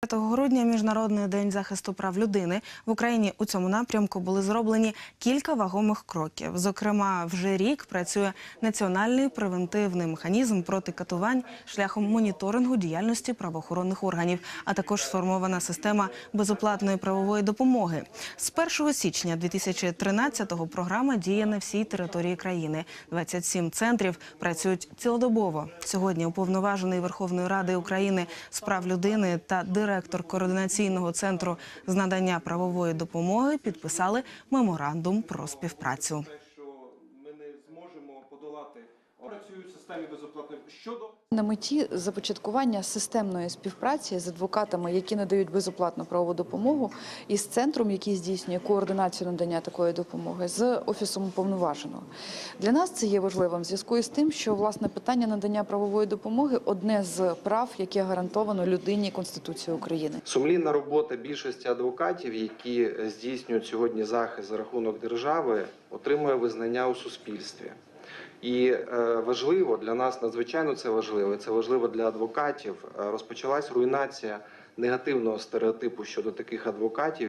5 грудня міжнародний день захисту прав людини в Україні у цьому напрямку були зроблені кілька вагомих кроків. Зокрема, вже рік працює національний превентивний механізм проти катувань шляхом моніторингу діяльності правоохоронних органів, а також сформована система безоплатної правової допомоги. З 1 січня 2013-го програма діє на всій території країни. 27 центрів працюють цілодобово. Сьогодні уповноважений Верховної Ради України з прав людини та директор координаційного центру з надання правової допомоги підписали меморандум про співпрацю. що ми не зможемо подолати працюють в системі безоплатної щодо На меті започаткування системної співпраці з адвокатами, які надають безоплатну правову допомогу, і з центром, який здійснює координацію надання такої допомоги, з офісом уповноваженого. Для нас це є важливим в зв'язку із тим, що власне питання надання правової допомоги одне з прав, яке гарантовано людині Конституцією України. Сумлінна робота більшості адвокатів, які здійснюють сьогодні захист за рахунок держави, отримує визнання у суспільстві. І е, важливо для нас надзвичайно це важливо. і Це важливо для адвокатів. е, Розпочалась руйнація негативного стереотипу щодо таких адвокатів,